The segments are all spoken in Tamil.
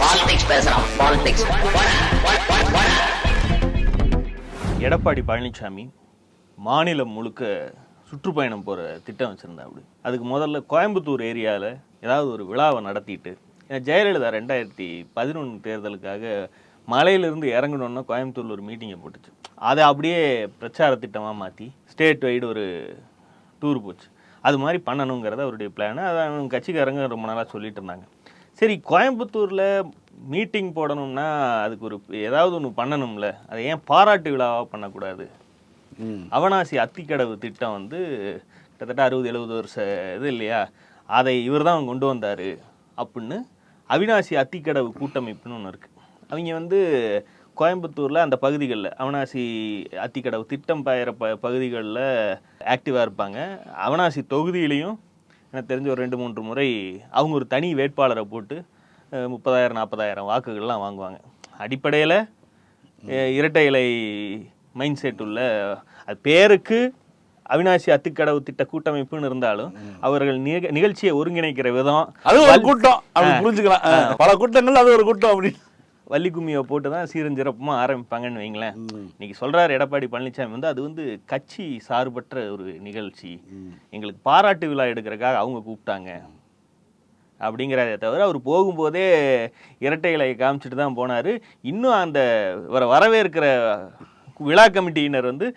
பாலிடிக்ஸ் பேசுறான் பாலிடிக்ஸ் எடப்பாடி பழனிசாமி மாநிலம் முழுக்க சுற்றுப்பயணம் போகிற திட்டம் வச்சுருந்தா அப்படி. அதுக்கு முதல்ல கோயம்புத்தூர் ஏரியாவில் ஏதாவது ஒரு விழாவை நடத்திட்டு ஏன்னா ஜெயலலிதா ரெண்டாயிரத்தி பதினொன்று தேர்தலுக்காக மலையிலிருந்து இறங்கணுன்னா கோயம்புத்தூரில் ஒரு மீட்டிங்கை போட்டுச்சு. அதை அப்படியே பிரச்சார திட்டமாக மாற்றி ஸ்டேட் வைடு ஒரு டூர் போச்சு. அது மாதிரி பண்ணணுங்கிறத அவருடைய பிளான் அதை கட்சிக்காரங்க ரொம்ப நாளாக சொல்லிட்டு இருந்தாங்க. சரி கோயம்புத்தூரில் மீட்டிங் போடணும்னா அதுக்கு ஒரு ஏதாவது ஒன்று பண்ணணும்ல. அதை ஏன் பாராட்டு விழாவாக பண்ணக்கூடாது? அவனாசி அத்திக்கடவு திட்டம் வந்து கிட்டத்தட்ட அறுபது எழுபது வருஷ இது இல்லையா? அதை இவர் தான் கொண்டு வந்தார் அப்படின்னு அவினாசி அத்திக்கடவு கூட்டமைப்புன்னு ஒன்று இருக்குது அவங்க வந்து கோயம்புத்தூரில் அந்த பகுதிகளில் அவனாசி அத்திக்கடவு திட்டம் பெயர ப பகுதிகளில் ஆக்டிவாக இருப்பாங்க. அவனாசி தொகுதியிலையும் எனக்கு தெரிஞ்ச ஒரு ரெண்டு மூன்று முறை அவங்க ஒரு தனி வேட்பாளரை போட்டு முப்பதாயிரம் நாற்பதாயிரம் வாக்குகள்லாம் வாங்குவாங்க. அடிப்படையில் இரட்டை இலை மைண்ட் செட் உள்ள அது பேருக்கு அவினாசி அத்திக்கடவு திட்ட கூட்டமைப்புன்னு இருந்தாலும் அவர்கள் நிக- நிகழ்ச்சியை ஒருங்கிணைக்கிற விதம் அது ஒரு கூட்டம். அப்படி புரிஞ்சுக்கலாம். பல கூட்டங்கள் அது ஒரு கூட்டம் அப்படி வள்ளி கும்மியை போட்டு தான் சீரஞ்சிறப்புமா ஆரம்பிப்பாங்கன்னு வைங்களேன். இன்னைக்கு சொல்றாரு எடப்பாடி பழனிசாமி வந்து அது வந்து கட்சி சார்பற்ற ஒரு நிகழ்ச்சி. எங்களுக்கு பாராட்டு விழா எடுக்கிறதுக்காக அவங்க கூப்பிட்டாங்க. அப்படிங்கிறத தவிர அவர் போகும்போதே இரட்டை இலையை காமிச்சிட்டு தான் போனார். இன்னும் அந்த வர வரவேற்கிற விழா கமிட்டியினர் வந்து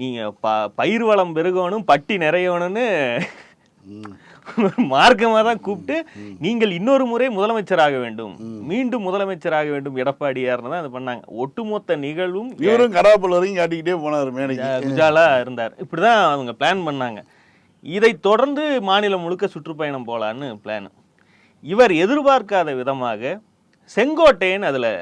நீங்கள் ப பயிர் வளம் பெருகணும் பட்டி நிறையணும்னு மார்க்கமாக தான் கூப்பிட்டு நீங்கள் இன்னொரு முறை முதலமைச்சராக வேண்டும். மீண்டும் முதலமைச்சராக வேண்டும். எடப்பாடியார்னு தான் இது பண்ணாங்க. ஒட்டுமொத்த நிகழ்வும் இவரும் கடாப்பல் வரைக்கும் காட்டிக்கிட்டே போனார் மேடைக்கு. குஜாலா இருந்தார். இப்படிதான் அவங்க பிளான் பண்ணாங்க. இதை தொடர்ந்து மாநிலம் முழுக்க சுற்றுப்பயணம் போலான்னு பிளான் இவர் எதிர்பார்க்காத விதமாக செங்கோட்டையன் அதில்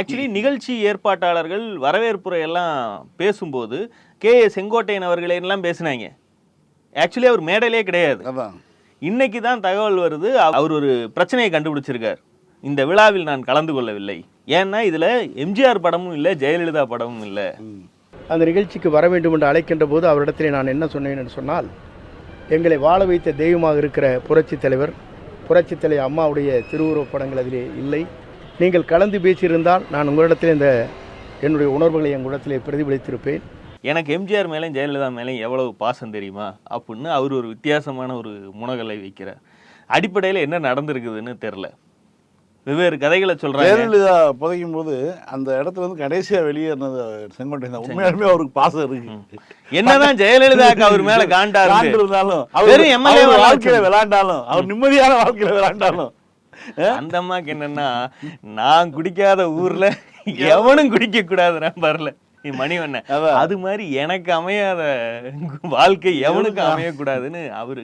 ஆக்சுவலி நிகழ்ச்சி ஏற்பாட்டாளர்கள் வரவேற்புரை எல்லாம் பேசும்போது கே செங்கோட்டையன் அவர்களே எல்லாம் பேசினாங்க. ஆக்சுவலி அவர் மேடையிலே கிடையாது. அதான். இன்னைக்கு தான் தகவல் வருது. அவர் ஒரு பிரச்சனையை கண்டுபிடிச்சிருக்கார். இந்த விழாவில் நான் கலந்து கொள்ளவில்லை. ஏன்னா இதில் எம்ஜிஆர் படமும் இல்லை ஜெயலலிதா படமும் இல்லை. அந்த நிகழ்ச்சிக்கு வர வேண்டும் என்று அழைக்கின்ற போது அவரிடத்திலே நான் என்ன சொன்னேன் என்று சொன்னால் எங்களை வாழ வைத்த தெய்வமாக இருக்கிற புரட்சி தலைவர் புரட்சி தலைவர் அம்மாவுடைய திருவுருவப் படங்கள் அதிலே இல்லை. நீங்கள் கலந்து பேசியிருந்தால் நான் உங்களிடத்தில் இந்த என்னுடைய உணர்வுகளை உங்களிடத்திலே பிரதிபலித்திருப்பேன். எனக்கு எம்ஜிஆர் மேலேயும் ஜெயலலிதா மேலேயும் எவ்வளவு பாசம் தெரியுமா? அப்படின்னு அவர் ஒரு வித்தியாசமான ஒரு முனகலை வைக்கிறார். அடிப்படையில் என்ன நடந்திருக்குதுன்னு தெரில வெவ்வேறு கதைகளை சொல்றாங்க. ஜெயலலிதா புதைக்கும் போது அந்த இடத்துல இருந்து கடைசியா வெளியேறினது செங்கோட்டையன் தான் உண்மையாலுமே அவருக்கு பாசம் இருக்கு. என்னதான் ஜெயலலிதாக்கு அவர் மேல காண்டா இருந்தாலும் அவர் வா வாழ்க்கையில வச்சு. விளையாண்டாலும் அவர் நிம்மதியான வாழ்க்கையில விளையாண்டாலும் அந்த அம்மாக்கு என்னன்னா நான் குடிக்காத ஊர்ல எவனும் குடிக்க கூடாதுன்னா வரல மணிவண்ணன். அது மாதிரி எனக்கு அமையாத வாழ்க்கை எவனுக்கும் அமையக்கூடாதுன்னு அவரு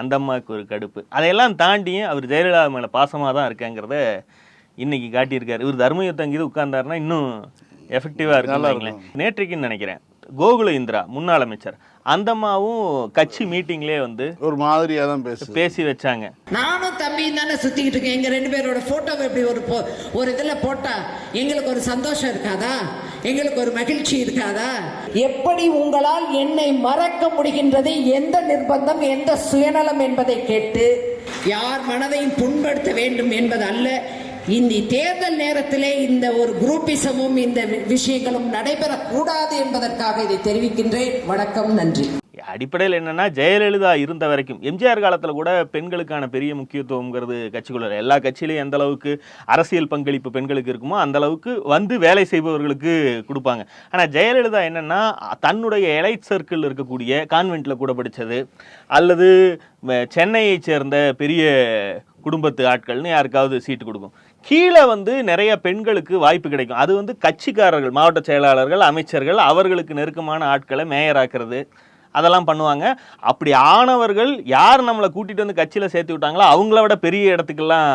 அந்த அம்மாவுக்கு ஒரு கடுப்பு. அதையெல்லாம் தாண்டியும் அவர் ஜெயலலிதா மேல பாசமா தான் இருக்காங்கிறத இன்னைக்கு காட்டியிருக்காரு. இவர் தர்மயுத்தம் இது உட்கார்ந்தாருன்னா இன்னும் எஃபெக்டிவா நல்லா இருக்குன்னு நேற்றைக்குன்னு நினைக்கிறேன். கோகுல இந்திரா முன்னாள் அமைச்சர். அந்த அம்மாவும் கட்சி மீட்டிங்லேயே வந்து ஒரு மாதிரியா தான் பேசு பேசி வச்சாங்க. நானும் தம்பியும் தானே சுத்திக்கிட்டு இருக்கேன். எங்க ரெண்டு பேரோட போட்டோவை இப்படி ஒரு போ- ஒரு இதுல போட்டா எங்களுக்கு ஒரு சந்தோஷம் இருக்காதா? எங்களுக்கு ஒரு மகிழ்ச்சி இருக்காதா? எப்படி உங்களால் என்னை மறக்க முடிகின்றது? எந்த நிர்பந்தம் எந்த சுயநலம் என்பதை கேட்டு யார் மனதையும் புண்படுத்த வேண்டும் என்பது அல்ல. இந்த தேர்தல் நேரத்திலே இந்த ஒரு குரூப்பிசமும் இந்த விஷயங்களும் நடைபெறக்கூடாது என்பதற்காக இதை தெரிவிக்கின்றேன். வணக்கம் நன்றி. அடிப்படையில் என்னன்னா ஜெயலலிதா இருந்த வரைக்கும் எம்ஜிஆர் காலத்தில் கூட பெண்களுக்கான பெரிய முக்கியத்துவம்ங்கிறது கட்சிக்குள்ள எல்லா கட்சியிலையும் எந்த அளவுக்கு அரசியல் பங்களிப்பு பெண்களுக்கு இருக்குமோ அந்த அளவுக்கு வந்து வேலை செய்பவர்களுக்கு கொடுப்பாங்க. ஆனால் ஜெயலலிதா என்னன்னா தன்னுடைய எலைட் சர்க்கிள் இருக்கக்கூடிய கான்வென்ட்டில் கூட படித்தது அல்லது சென்னையைச் சேர்ந்த பெரிய குடும்பத்து ஆட்கள்னு யாருக்காவது சீட்டு கொடுக்கும். கீழே வந்து நிறைய பெண்களுக்கு வாய்ப்பு கிடைக்கும். அது வந்து கட்சிக்காரர்கள் மாவட்ட செயலாளர்கள் அமைச்சர்கள் அவர்களுக்கு நெருக்கமான ஆட்களை மேயராக்குறது அதெல்லாம் பண்ணுவாங்க. அப்படி ஆனவர்கள் யார் நம்மளை கூட்டிட்டு வந்து கட்சியில சேர்த்து விட்டாங்களோ அவங்கள விட பெரிய இடத்துக்கெல்லாம்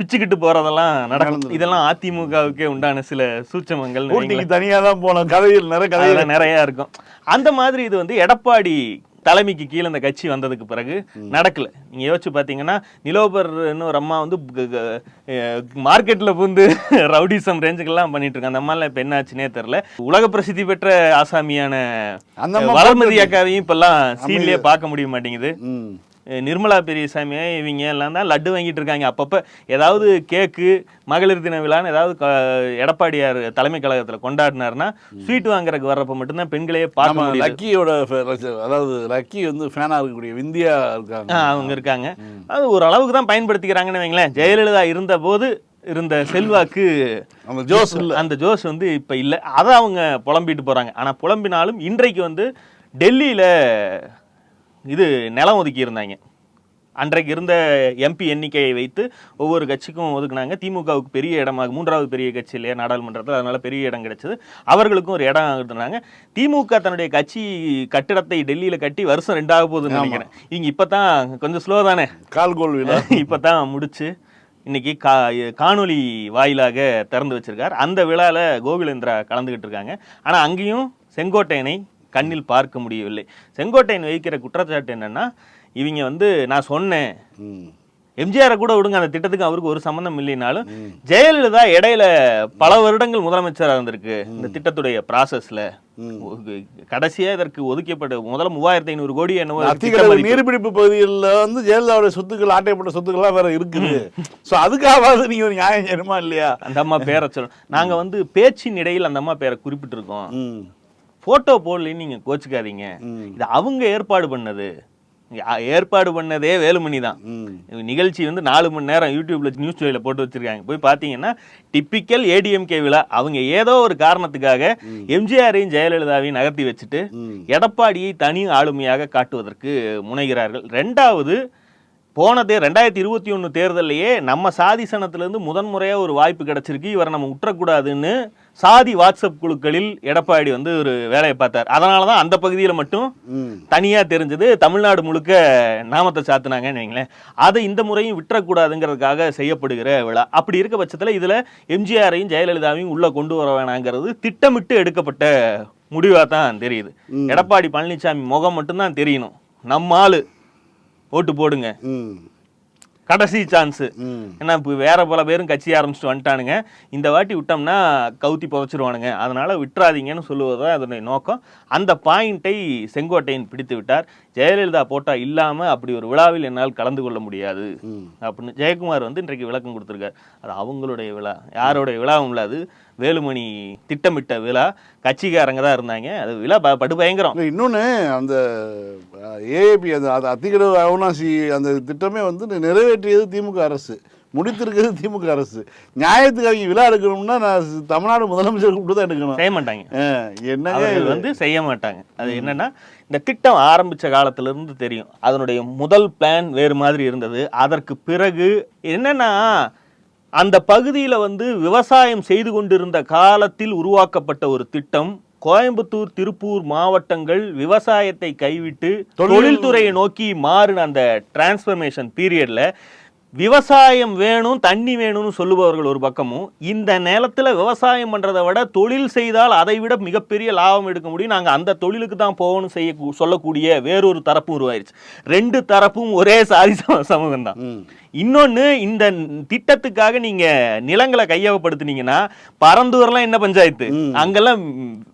பிச்சுக்கிட்டு போறதெல்லாம் நடக்கும். இதெல்லாம் அதிமுகவுக்கே உண்டான சில சூட்சமங்கள் ஊட்டிக்கு தனியா தான் போனோம். கதையில் நிறைய அதெல்லாம் நிறைய இருக்கும். அந்த மாதிரி இது வந்து எடப்பாடி தலைமைக்கு கீழே இந்த கட்சி வந்ததுக்கு பிறகு நடக்கல. நீங்க யோசிச்சு பாத்தீங்கன்னா நிலோபர்னு ஒரு அம்மா வந்து மார்க்கெட்ல புந்து ரவுடிசம் ரேஞ்சுக்கெல்லாம் பண்ணிட்டு இருக்காங்க. அந்த அம்மாலாம் இப்ப என்னாச்சுன்னே தெரியல. உலக பிரசித்தி பெற்ற ஆசாமியான அம்மா வளர்மதி அக்காவையும் இப்பெல்லாம் சீன்லயே பார்க்க முடிய மாட்டேங்குது. நிர்மலா பெரியசாமி இவங்க எல்லாம் தான் லட்டு வாங்கிட்டு இருக்காங்க. அப்பப்போ ஏதாவது கேக்கு மகளிர் தின விழான்னு ஏதாவது க- எடப்பாடியார் தலைமை கழகத்தில் கொண்டாடினாருன்னா ஸ்வீட் வாங்குறதுக்கு வர்றப்ப மட்டும்தான் பெண்களையே பார்க்க முடியுது. லக்கியோட அதாவது லக்கி வந்து ஃபேனா இருக்கக்கூடிய விந்தியா இருக்காங்க. அவங்க இருக்காங்க. அது ஒரு அளவுக்கு தான் பயன்படுத்திக்கிறாங்கன்னு வைங்களேன். ஜெயலலிதா இருந்த போது இருந்த செல்வாக்கு அந்த ஜோஸ் அந்த ஜோஸ் வந்து இப்ப இல்ல. அதை அவங்க புலம்பிட்டு போறாங்க. ஆனா புலம்பினாலும் இன்றைக்கு வந்து டெல்லியில இது நிலம் ஒதுக்கி இருந்தாங்க அன்றைக்கு இருந்த எம்பி எண்ணிக்கையை வைத்து ஒவ்வொரு கட்சிக்கும் ஒதுக்குனாங்க. திமுகவுக்கு பெரிய இடமாக மூன்றாவது பெரிய கட்சி இல்லையா? நாடாளுமன்றத்தில் அதனால பெரிய இடம் கிடைச்சது. அவர்களுக்கும் ஒரு இடம் இருந்தாங்க திமுக தன்னுடைய கட்சி கட்டிடத்தை டெல்லியில கட்டி வருஷம் ரெண்டாக போகுதுன்னு நினைக்கிறேன். இவங்க இப்பதான் கொஞ்சம் ஸ்லோ தானே? கால்கோல் விழா. இப்பதான் முடிச்சு இன்னைக்கு கா காணொளி வாயிலாக திறந்து வச்சிருக்கார். அந்த விழால கோகுலேந்திரா கலந்துகிட்டு இருக்காங்க. ஆனா அங்கேயும் செங்கோட்டையனை கண்ணில் பார்க்க முடியவில்லை. செங்கோட்டையன் வைக்கிற குற்றச்சாட்டு என்னன்னா இவங்க வந்து நான் சொன்னேன். எம்ஜிஆரை கூட விடுங்க அந்த திட்டத்துக்கு அவருக்கு ஒரு சம்பந்தம் இல்லைனாலும் ஜெயலலிதா இடையில பல வருடங்கள் முதலமைச்சராக இருந்திருக்கு. இந்த திட்டத்துடைய ப்ராசஸ்ல கடைசியா இதற்கு ஒதுக்கப்பட்ட முதல்ல மூவாயிரத்தி ஐநூறு கோடி என்னவோ. நீர்பிடிப்பு பகுதிகளில் வந்து ஜெயலலிதாவுடைய சொத்துக்கள் ஆட்டைப்பட்ட சொத்துக்கள்லாம் வேற இருக்குது. ஸோ அதுக்காவது நீங்க ஒரு நியாயம் செய்யணுமா இல்லையா? அந்த அம்மா பேரை சொல்லணும் நாங்க வந்து பேச்சின் இடையில் அந்த அம்மா பேரை குறிப்பிட்டிருக்கோம். ம் போட்டோ போடலன்னு நீங்க கோச்சுக்காதீங்க. இது அவங்க ஏற்பாடு பண்ணது. ஏற்பாடு பண்ணதே வேலுமணி தான். நிகழ்ச்சி வந்து நாலு மணி நேரம் யூடியூப்ல நியூஸ் சேனல்ல போட்டு வச்சிருக்காங்க. போய் பாத்தீங்கன்னா டிப்பிக்கல் ஏடிஎம்கே விழா. அவங்க ஏதோ ஒரு காரணத்துக்காக எம்ஜிஆரையும் ஜெயலலிதாவையும் நகர்த்தி வச்சுட்டு. எடப்பாடியை தனி ஆளுமையாக காட்டுவதற்கு முனைகிறார்கள். ரெண்டாவது போனதே ரெண்டாயிரத்தி இருபத்தி ஒன்று தேர்தல்லையே நம்ம சாதி சனத்திலிருந்து முதன்முறையா ஒரு வாய்ப்பு கிடைச்சிருக்கு. இவரை நம்ம உற்றக்கூடாதுன்னு சாதி வாட்ஸ்அப் குழுக்களில் எடப்பாடி வந்து ஒரு வேலையை பார்த்தார். அதனால தான் அந்த பகுதியில் மட்டும் ம். தனியா தெரிஞ்சது. தமிழ்நாடு முழுக்க நாமத்தை சாத்துனாங்கன்னு வைங்களேன். அதை இந்த முறையும் விட்டுறக்கூடாதுங்கிறதுக்காக செய்யப்படுகிற விழா. அப்படி இருக்க பட்சத்துல இதுல எம்ஜிஆரையும் ஜெயலலிதாவையும் உள்ள கொண்டு வர வேணாங்கிறது திட்டமிட்டு எடுக்கப்பட்ட முடிவா தான் தெரியுது. எடப்பாடி பழனிசாமி முகம் மட்டும்தான் தெரியணும். நம்ம ஆளு. ஓட்டு போடுங்க. கடைசி சான்ஸ் ஏன்னா இப்போ வேற பல பேரும் கட்சி ஆரம்பிச்சுட்டு வந்துட்டானுங்க. இந்த வாட்டி விட்டோம்னா கவுத்தி புதைச்சிருவானுங்க. அதனால விட்டுறாதீங்கன்னு சொல்லுவது தான் அதனுடைய நோக்கம். அந்த பாயிண்டை செங்கோட்டையன் பிடித்து விட்டார். ஜெயலலிதா போட்டா இல்லாம அப்படி ஒரு விழாவில் என்னால் கலந்து கொள்ள முடியாது. அப்படின்னு ஜெயக்குமார் வந்து இன்றைக்கு விளக்கம் கொடுத்துருக்காரு. அது அவங்களுடைய விழா. யாருடைய விழாவும் இல்லை அது. வேலுமணி திட்டமிட்ட விழா. கட்சிக்காரங்க தான் இருந்தாங்க. அது விழா ப- படு பயங்கரம். இல்ல, இன்னொன்னு அந்த ஏஏபி அந்த அது அத்திக்கடவு அவினாசி அந்த திட்டமே வந்து நிறைவேற்றியது திமுக அரசு. முடித்திருக்கிறது திமுக அரசு. நியாயத்துக்கு அவங்க விழா எடுக்கணும்னா நான் தமிழ்நாடு முதலமைச்சர் கூப்பிட்டு தான் எடுக்கணும். செய்ய மாட்டாங்க. இது? வந்து செய்ய மாட்டாங்க. அது என்னன்னா இந்த திட்டம் ஆரம்பிச்ச காலத்துல இருந்து தெரியும். அதனுடைய முதல் பிளான் வேறு மாதிரி இருந்தது. அதற்கு பிறகு என்னன்னா அந்த பகுதியில வந்து விவசாயம் செய்து கொண்டிருந்த காலத்தில் உருவாக்கப்பட்ட ஒரு திட்டம். கோயம்புத்தூர் திருப்பூர் மாவட்டங்கள் விவசாயத்தை கைவிட்டு தொழில் தொழில்துறையை நோக்கி மாறின அந்த டிரான்ஸ்ஃபர்மேஷன் பீரியட்ல விவசாயம் வேணும் தண்ணி வேணும்னு சொல்லுபவர்கள் ஒரு பக்கமும் இந்த நிலத்துல விவசாயம் பண்றதை விட தொழில் செய்தால் அதை விட மிகப்பெரிய லாபம் எடுக்க முடியும். நாங்க அந்த தொழிலுக்கு தான் போகணும் செய்ய சொல்லக்கூடிய வேறொரு தரப்பும் உருவாயிருச்சு. ரெண்டு தரப்பும் ஒரே சாதி சமூகம் தான் ம். இன்னொன்னு இந்த திட்டத்துக்காக நீங்க நிலங்களை கையகப்படுத்துனீங்கன்னா பரந்தூர்லாம் என்ன பஞ்சாயத்து? அங்கெல்லாம்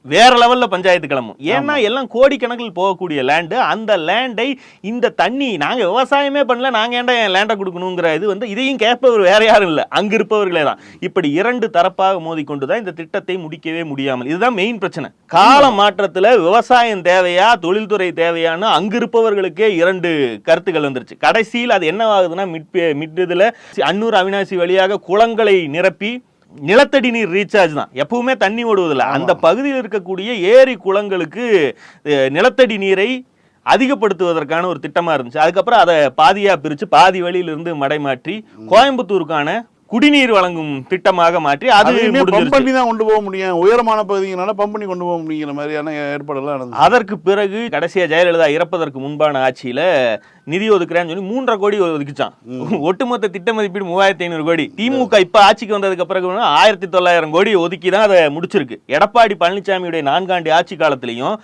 வேற லெவல்ல பஞ்சாயத்து கிளம்பும். ஏன்னா எல்லாம் கோடிக்கணக்கில் போகக்கூடிய லேண்டு அந்த லேண்டை இந்த தண்ணி நாங்க விவசாயமே பண்ணல நாங்க ஏன்டா என் லேண்டை கொடுக்கணுங்கிற இது வந்து இதையும் கேட்பவர் வேற யாரும் இல்ல. அங்க இருப்பவர்களே தான். இப்படி இரண்டு தரப்பாக மோதிக்கொண்டு தான் இந்த திட்டத்தை முடிக்கவே முடியாமல். இதுதான் மெயின் பிரச்சனை. கால மாற்றத்துல விவசாயம் தேவையா தொழில்துறை தேவையான்னு அங்க இருப்பவர்களுக்கே இரண்டு கருத்துக்கள் வந்துருச்சு. கடைசியில் அது என்னவாகுதுன்னா மிட் மிட் இதுல அன்னூர் அவினாசி வழியாக குளங்களை நிரப்பி நிலத்தடி நீர் ரீசார்ஜ் தான். எப்பவுமே தண்ணி ஓடுவதில்ல. அந்த பகுதியில் இருக்கக்கூடிய ஏரி குளங்களுக்கு நிலத்தடி நீரை அதிகப்படுத்துவதற்கான ஒரு திட்டமா இருந்துச்சு. அதுக்கப்புறம் அதை பாதியா பிரிச்சு பாதி வழியிலிருந்து மடைமாற்றி கோயம்புத்தூருக்கான குடிநீர் வழங்கும் திட்டமாக மாற்றி அது பம்ப். பண்ணி தான் கொண்டு போக முடியும். உயரமான பகுதிங்கனால பம்ப் பண்ணி கொண்டு போக முடியுங்கிற மாதிரியான ஏற்பாடெல்லாம் நடந்துச்சு. அதற்கு பிறகு கடைசியா ஜெயலலிதா இறப்பதற்கு முன்பான ஆட்சியில நிதி ஒதுக்குறேன்னு சொல்லி மூன்றரை கோடி ஒதுக்கிச்சான். ஒட்டுமொத்த திட்ட மதிப்பீடு மூவாயிரத்தி ஐநூறு கோடி. திமுக இப்ப ஆட்சிக்கு வந்ததுக்கு பிறகு ஆயிரத்தி தொள்ளாயிரம் கோடி ஒதுக்கி தான் அதை முடிச்சிருக்கு. எடப்பாடி பழனிசாமியுடைய நான்காண்டு ஆட்சி காலத்திலையும்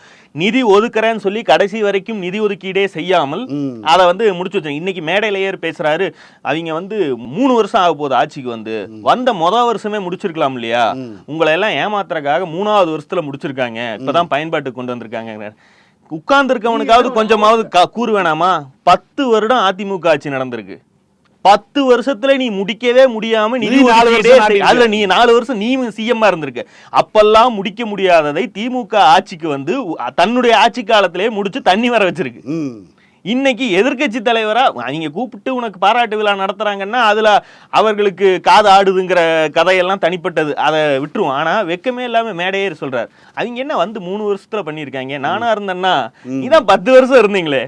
நிதி ஒதுக்குறேன்னு சொல்லி கடைசி வரைக்கும் நிதி ஒதுக்கீடே செய்யாமல். அதை வந்து முடிச்சு வச்சாங்க. இன்னைக்கு மேடையில ஏறி பேசுறாரு. அவங்க வந்து மூணு வருஷம் ஆக போகுது ஆட்சிக்கு வந்து. வந்த மொத வருஷமே முடிச்சிருக்கலாம் இல்லையா? உங்களை எல்லாம் ஏமாத்துறதுக்காக மூணாவது வருஷத்துல முடிச்சிருக்காங்க. இப்பதான் பயன்பாட்டுக்கு கொண்டு வந்திருக்காங்க உட்கார்ந்து இருக்கவனுக்காவது கொஞ்சமாவது க- கூறு வேணாமா? பத்து வருடம் அதிமுக ஆட்சி நடந்திருக்கு. பத்து வருஷத்துல நீ முடிக்கவே முடியாம நிதி. அதுல நீ நாலு வருஷம் நீ சிஎம்மா இருந்திருக்க. அப்பெல்லாம் முடிக்க முடியாததை திமுக ஆட்சிக்கு வந்து தன்னுடைய ஆட்சி காலத்திலேயே முடிச்சு தண்ணி வர வச்சிருக்கு. இன்னைக்கு எதிர்க்கட்சி தலைவரா நீங்க கூப்பிட்டு உனக்கு பாராட்டு விழா நடத்துறாங்கன்னா அதுல அவர்களுக்கு காது ஆடுதுங்கிற கதையெல்லாம் தனிப்பட்டது. அதை விட்டுருவோம். ஆனா வெக்கமே இல்லாம மேடையே சொல்றாரு. அவங்க என்ன வந்து மூணு வருஷத்துல பண்ணிருக்காங்க நானா இருந்தேன்னா இதான் பத்து வருஷம் இருந்தீங்களே?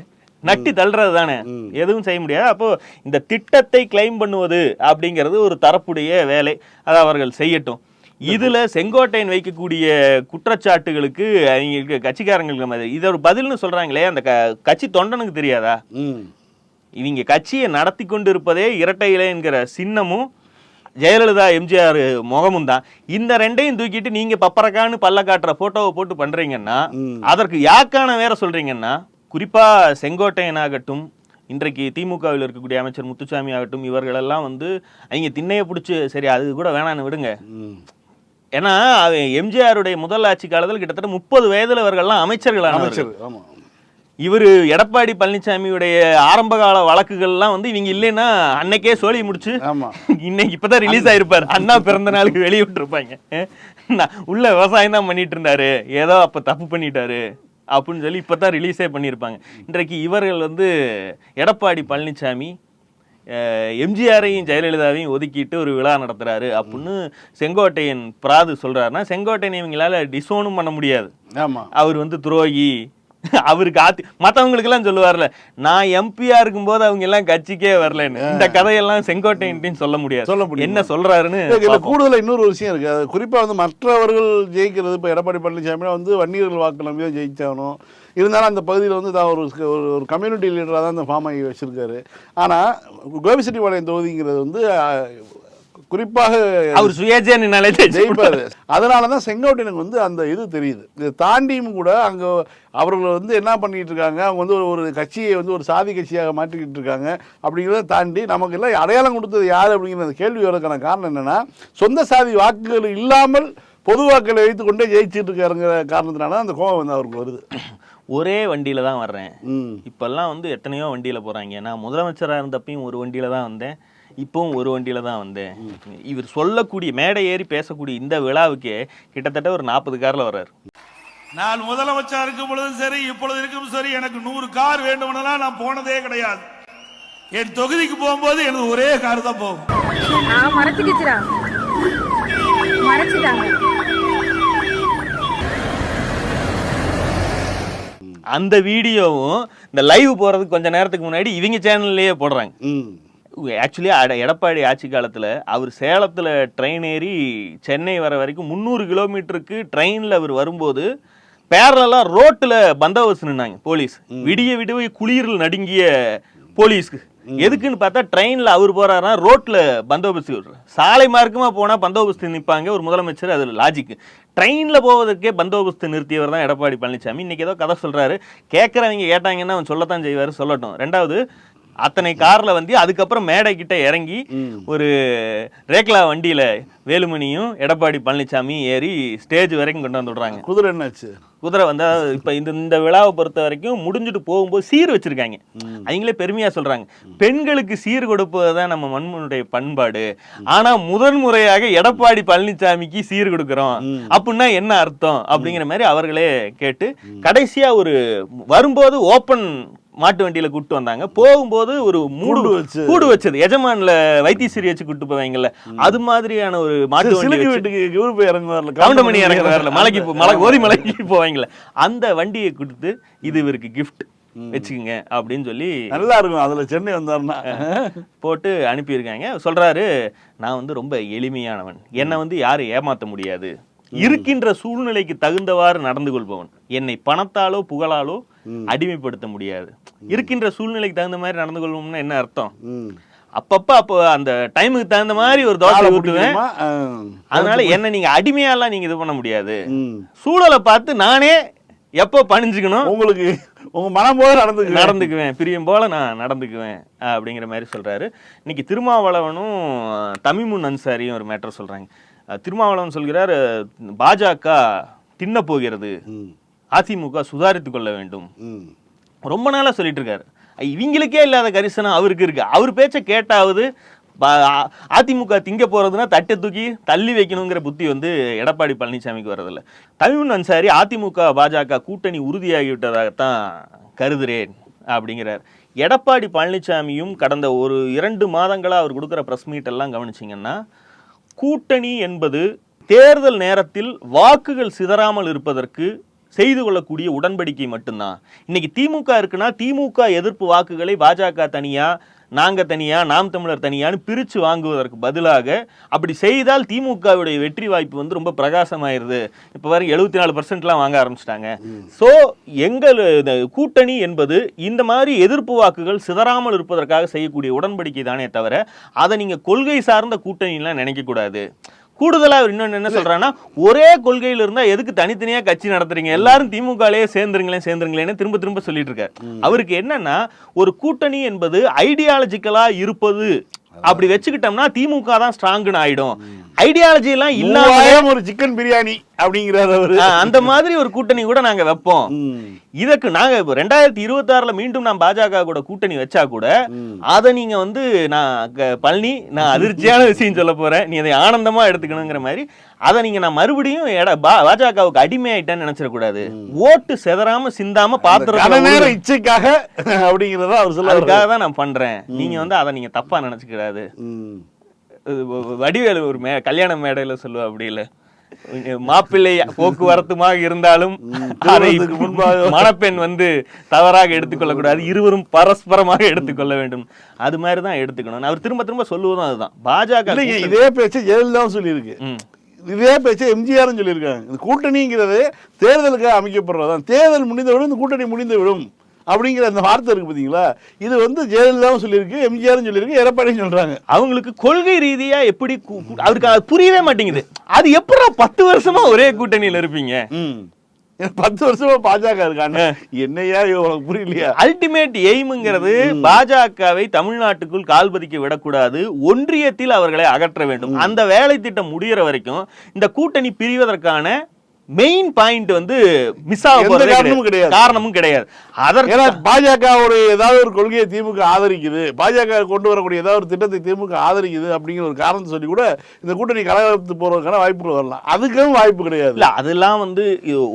நட்டி தள்ளுறது தானே? எதுவும் செய்ய முடியாது. அப்போ இந்த திட்டத்தை கிளைம் பண்ணுவது அப்படிங்கிறது ஒரு தரப்புடைய வேலை. அதை அவர்கள் செய்யட்டும். இதுல செங்கோட்டையன் வைக்கக்கூடிய குற்றச்சாட்டுகளுக்கு அவங்க கட்சிக்காரங்களுக்கு மதி- இதை ஒரு பதில்னு சொல்றாங்களே அந்த கட்சி தொண்டனுக்கு தெரியாதா? இவங்க கட்சியை நடத்தி கொண்டு இருப்பதே இரட்டை இலை என்கிற சின்னமும் ஜெயலலிதா எம்ஜிஆர் முகமும் தான். இந்த ரெண்டையும் தூக்கிட்டு நீங்க பப்பரக்கான்னு பல்ல காட்டுற போட்டோவை போட்டு பண்றீங்கன்னா அதற்கு யாக்கான வேற சொல்றீங்கன்னா குறிப்பா செங்கோட்டையன் ஆகட்டும் இன்றைக்கு திமுகவில் இருக்கக்கூடிய அமைச்சர் முத்துசாமி ஆகட்டும் இவர்களெல்லாம் வந்து அவங்க திண்ணையை பிடிச்சி சரி அது கூட வேணான்னு விடுங்க. ஏன்னா எம்ஜிஆருடைய முதல் ஆட்சி காலத்தில் கிட்டத்தட்ட முப்பது வயதுல இவர்கள்லாம் அமைச்சர்களானவர்கள் அமைச்சர் ஆமா இவரு எடப்பாடி பழனிசாமியுடைய ஆரம்பகால வழக்குகள்லாம் வந்து இவங்க இல்லைன்னா அன்னைக்கே சோழி முடிச்சு இன்னைக்கு இப்பதான் ரிலீஸ் ஆயிருப்பாரு. அண்ணா பிறந்த நாளுக்கு வெளியிட்டிருப்பாங்க உள்ள விவசாயம் தான் பண்ணிட்டு இருந்தாரு. ஏதோ அப்ப தப்பு பண்ணிட்டாரு அப்படின்னு சொல்லி இப்பதான் ரிலீஸே பண்ணியிருப்பாங்க இன்றைக்கு இவர்கள் வந்து எடப்பாடி பழனிசாமி எம்ஜிஆரையும் ஜெயலலிதாவையும் ஒதுக்கிட்டு ஒரு விழா நடத்துறாரு அப்படின்னு செங்கோட்டையன் பிராது சொல்றாருன்னா செங்கோட்டையன் இவங்களால டிசோனும் பண்ண முடியாது. ஆமா. அவர் வந்து துரோகி அவருக்கு ஆத்தி மத்தவங்களுக்கு எல்லாம் சொல்லுவார்ல நான் எம்பியா இருக்கும்போது அவங்க எல்லாம் கட்சிக்கே வரலன்னு. இந்த கதையெல்லாம் செங்கோட்டையன்ட்டையும் சொல்ல முடியாது. சொல்ல முடியுமா? என்ன சொல்றாருன்னு இதுல பார்ப்போம். கூடுதலா இன்னொரு விஷயம் இருக்கு. அது குறிப்பா வந்து மற்றவர்கள் ஜெயிக்கிறது இப்ப எடப்பாடி பழனிசாமி வந்து வன்னியர்கள் வாக்கு நம்பி தான் ஜெயிச்சாகணும் இருந்தாலும் அந்த பகுதியில் வந்து தான் ஒரு ஒரு கம்யூனிட்டி லீடராக தான் அந்த ஃபார்ம் ஆகி வச்சிருக்காரு. ஆனா கோபிச்செட்டிப்பாளையம் தொகுதிங்கிறது வந்து குறிப்பாக அவர் ஜெயிச்சு ஜெயிப்பாரு. அதனால தான் செங்கோட்டையனுக்கு வந்து அந்த இது தெரியுது. இதை தாண்டியும் கூட அங்கே அவர்கள் வந்து என்ன பண்ணிட்டு இருக்காங்க? அவங்க வந்து ஒரு ஒரு கட்சியை வந்து ஒரு சாதி கட்சியாக மாற்றிக்கிட்டு இருக்காங்க. அப்படிங்கிறத தாண்டி நமக்கு எல்லாம் அடையாளம் கொடுத்தது யார் அப்படிங்கிற கேள்வி வரதுக்கான காரணம் என்னன்னா சொந்த சாதி வாக்குகள் இல்லாமல் பொது வாக்களை வைத்து கொண்டே ஜெயிச்சிட்டு இருக்காருங்கிற காரணத்தினால அந்த கோபம் வந்து அவருக்கு வருது. ஒரே வண்டியில தான் வர்றேன். இப்பெல்லாம் வந்து எத்தனையோ வண்டியில போறாங்க. நான் முதலமைச்சரா இருந்தப்பையும் ஒரு வண்டியில தான் வந்தேன். இப்பவும் ஒரு வண்டியில தான் வந்தேன். இவர் சொல்லக்கூடிய மேடை ஏறி பேசக்கூடிய இந்த விழாவுக்கே கிட்டத்தட்ட ஒரு நாற்பது கார்ல வர்றாரு. நான் முதலமைச்சர் இருக்கும் பொழுதும் சரி இப்பொழுது இருக்கும் சரி எனக்கு நூறு கார் வேண்டுமெனலாம் நான் போனதே கிடையாது. என் தொகுதிக்கு போகும்போது எனது ஒரே கார் தான் போகும். அந்த வீடியோவும் இந்த லைவ் போறதுக்கு கொஞ்ச நேரத்துக்கு முன்னாடி இவங்க சேனல்லையே போடுறாங்க. ஆக்சுவலி எடப்பாடி ஆட்சி காலத்தில் அவர் சேலத்தில் ட்ரெயின் ஏறி சென்னை வர வரைக்கும் முந்நூறு கிலோமீட்டருக்கு ட்ரெயினில் அவர் வரும்போது பேரலாக ரோட்டில் பந்தோபஸ்து நின்னாங்க போலீஸ். விடிய விடிய குளிரில் நடுங்கிய போலீஸ்க்கு. எதுக்குன்னு பார்த்தா ட்ரெயினில் அவர் போறாருன்னா ரோட்டில் பந்தோபஸ்து விடுறாரு. சாலை மார்க்கமாக போனால் பந்தோபஸ்து நிற்பாங்க ஒரு முதலமைச்சர் அது லாஜிக் ட்ரெயினில் போவதற்கே பந்தோபஸ்து நிறுத்தியவர் தான் எடப்பாடி பழனிசாமி இன்னைக்கு ஏதோ கதை சொல்றாரு. கேட்குறவங்க கேட்டாங்கன்னா அவன் சொல்லத்தான் செய்வார் சொல்லட்டும். ரெண்டாவது அத்தனை கார்ல வந்து அதுக்கப்புறம் மேடை கிட்ட இறங்கி ஒரு ரேக்லா வண்டியில வேலுமணியும் எடப்பாடி பழனிசாமி ஏறி ஸ்டேஜ் வரைக்கும் கொண்டு வந்து விடுறாங்க. குதிரை என்னாச்சு? குதிரை வந்து இப்ப இந்த இந்த விழாவை பொறுத்த வரைக்கும் முடிஞ்சுட்டு போகும்போது சீர் வச்சிருக்காங்க. அவங்களே பெருமையா சொல்றாங்க. பெண்களுக்கு சீர் கொடுப்பதுதான் நம்ம மண்மனுடைய பண்பாடு. ஆனா முதன் முறையாக எடப்பாடி பழனிசாமிக்கு சீர் கொடுக்கிறோம். அப்படின்னா என்ன அர்த்தம்? அப்படிங்கிற மாதிரி அவர்களே கேட்டு கடைசியா ஒரு வரும்போது ஓப்பன் மாட்டு வண்டியில கூட்டு வந்தாங்க. போகும்போது ஒரு மூடு வச்சு. கூடு வச்சது. எஜமான்ல வைத்தீஸ்வரி வச்சு கூட்டு போவாங்கல்ல. அது மாதிரியான ஒரு மாட்டு வண்டி வீட்டுக்கு இவரு போய் இறங்குவார்ல. கவுண்டமணி இறங்க வரல மலைக்கு மலை கோதி மலைக்கு போவாங்கல்ல. அந்த வண்டியை கொடுத்து இது இவருக்கு gift வச்சுக்கோங்க அப்படின்னு சொல்லி நல்லா இருக்கும். அதுல சென்னை வந்தாருன்னா. போட்டு அனுப்பியிருக்காங்க. சொல்றாரு நான் வந்து ரொம்ப எளிமையானவன். என்னை வந்து யாரும் ஏமாத்த முடியாது. இருக்கின்ற சூழ்நிலைக்கு தகுந்தவாறு நடந்து கொள்பவன். என்னை பணத்தாலோ புகழாலோ அடிமைப்படுத்த முடியாது. இருக்கின்ற சூழ்நிலைக்கு தகுந்த மாதிரி நடந்து கொள்வோம்னா என்ன அர்த்தம்? அப்பப்ப அப்போ அந்த டைமுக்கு தகுந்த மாதிரி ஒரு தோசை? ஆ. அதனால என்ன நீங்க அடிமையாலாம் நீங்க இது பண்ண முடியாது. சூழலை பார்த்து நானே எப்போ பணிஞ்சுக்கணும்? உங்களுக்கு உங்க மனம் போல நடந்துக்கு நடந்துக்குவேன். பிரியம் போல நான் நடந்துக்குவேன் அப்படிங்கிற மாதிரி சொல்றாரு. இன்னைக்கு திருமாவளவனும் தமிமுன் அன்சாரியும் ஒரு மேட்டர் சொல்றாங்க. திருமாவளவன் சொல்கிறார் பாஜக தின்ன போகிறது. அதிமுக சுதாரித்துக் கொள்ள வேண்டும். ரொம்ப நாளா சொல்லிட்டு இருக்காரு இவங்களுக்கே இல்லாத கரிசனம் அவருக்கு இருக்கு. அவர் பேச்சை கேட்டாவது அதிமுக திங்க போறதுன்னா தட்டை தூக்கி தள்ளி வைக்கணுங்கிற புத்தி வந்து எடப்பாடி பழனிசாமிக்கு வர்றதில்ல தமிழ் அன்சாரி அதிமுக பாஜக கூட்டணி உறுதியாகிவிட்டதாகத்தான் கருதுறேன் அப்படிங்கிறார். எடப்பாடி பழனிசாமியும் கடந்த ஒரு இரண்டு மாதங்களா அவர் கொடுக்குற ப்ரெஸ் மீட் எல்லாம் கவனிச்சிங்கன்னா கூட்டணி என்பது தேர்தல் நேரத்தில் வாக்குகள் சிதறாமல் இருப்பதற்கு செய்து கொள்ளக்கூடிய உடன்படிக்கை மட்டும்தான். இன்னைக்கு திமுக இருக்குன்னா திமுக எதிர்ப்பு வாக்குகளை பாஜக தனியா நாங்க தனியா நாம் தமிழர் தனியான்னு பிரிச்சு வாங்குவதற்கு பதிலாக அப்படி செய்தால் திமுகவுடைய வெற்றி வாய்ப்பு வந்து ரொம்ப பிரகாசமாயிருது. இப்போ வரை எழுபத்தி நாலு பர்சன்ட்லாம் வாங்க ஆரம்பிச்சிட்டாங்க. ஸோ எங்கள் கூட்டணி என்பது இந்த மாதிரி எதிர்ப்பு வாக்குகள் சிதறாமல் இருப்பதற்காக செய்யக்கூடிய உடன்படிக்கை தானே தவிர அதை நீங்க கொள்கை சார்ந்த கூட்டணிலாம் நினைக்கக்கூடாது. கூடாது கூடுதலா அவர் இன்னொன்னு என்ன சொல்றாருன்னா ஒரே கொள்கையில இருந்தா எதுக்கு தனித்தனியா கட்சி நடத்துறீங்க? எல்லாரும் திமுகலயே சேர்ந்துருங்களேன் சேர்ந்துருங்களேன்னு திரும்ப திரும்ப சொல்லிட்டு இருக்காரு. அவருக்கு என்னன்னா ஒரு கூட்டணி என்பது ஐடியாலஜிக்கலா இருப்பது. அப்படி வச்சுக்கிட்டோம்னா திமுக தான் ஸ்ட்ராங்னு ஆயிடும். ஐடியாலஜி எல்லாம் இல்லாம ஒரு சிக்கன் பிரியாணி. அப்படிங்கிறார் அந்த மாதிரி ஒரு கூட்டணி கூட நாங்க வைப்போம். இதற்கு நாங்க இப்போ ரெண்டாயிரத்தி இருபத்தி ஆறுல மீண்டும் நான் பாஜக கூட கூட்டணி வச்சா கூட அதை நீங்க வந்து நான் பழனி நான் அதிர்ச்சியான விஷயம் சொல்ல போறேன். நீ அதை ஆனந்தமா எடுத்துக்கணுங்கிற மாதிரி அதை நீங்க நான் மறுபடியும் எட- பா- பாஜகவுக்கு அடிமையாயிட்டேன்னு நினைச்சிடக்கூடாது. ஓட்டு செதறாம சிந்தாம பாத்திரம் இச்சைக்காக அப்படிங்கிறத அவர் சொல்ல அதுக்காக தான் நான் பண்றேன். நீங்க வந்து அதை நீங்க தப்பா நினைச்சுக்கூடாது. வடிவேலு ஒரு மே கல்யாண மேடையில சொல்லுவா அப்படி இல்ல. மாப்பிள்ளை போக்குவரத்துமாக இருந்தாலும் அதை முன்பாக. மணப்பெண் வந்து தவறாக எடுத்துக்கொள்ள கூடாது இருவரும் பரஸ்பரமாக எடுத்துக்கொள்ள வேண்டும். அது மாதிரி தான் எடுத்துக்கணும் அவர் திரும்ப திரும்ப சொல்லுவதும் அதுதான். பாஜக இதே பேச்சை ஜெயலலிதாவும் சொல்லியிருக்கு. இதே பேச்சை எம்ஜிஆரும் சொல்லியிருக்காங்க. இந்த கூட்டணிங்கிறது தேர்தலுக்காக அமைக்கப்படுறதான் தேர்தல் முடிந்தவிடும் இந்த கூட்டணி முடிந்து விடும் அப்படிங்கிற அந்த வார்த்தை இருக்கு பாத்தீங்களா? இது வந்து ஜெயலலிதாவும் சொல்லியிருக்கு எம்ஜிஆரும் சொல்லியிருக்கு எடப்பாடியும் சொல்றாங்க. அவங்களுக்கு கொள்கை ரீதியா எப்படி அவருக்கு அது புரியவே மாட்டேங்குது. அது எப்படா பத்து வருஷமா ஒரே கூட்டணியில இருப்பீங்க? பத்து வருஷமா பாஜக இருக்காங்க என்னையா உனக்கு புரியலையா? அல்டிமேட் எய்ம்ங்கிறது பாஜகவை தமிழ்நாட்டுக்குள் கால் பதிக்க விடக்கூடாது ஒன்றியத்தில் அவர்களை அகற்ற வேண்டும். அந்த வேலை திட்டம் முடியிற வரைக்கும் இந்த கூட்டணி பிரிவதற்கான மெயின் பாயிண்ட் வந்து மிஸ் ஆக எந்த போறதே காரணமும் கிடையாது. காரணமும் கிடையாது. அதற்கு ஏன்னா பாஜகவுடைய ஏதாவது ஒரு கொள்கையை திமுக ஆதரிக்குது. பாஜக கொண்டு வரக்கூடிய ஏதாவது ஒரு திட்டத்தை திமுக ஆதரிக்குது அப்படிங்கிற ஒரு காரணத்தை சொல்லி கூட இந்த கூட்டணி கலகலத்து போறதுக்கான வாய்ப்புகள் வரலாம். அதுக்கும் வாய்ப்பு கிடையாது. இல்ல அதெல்லாம் வந்து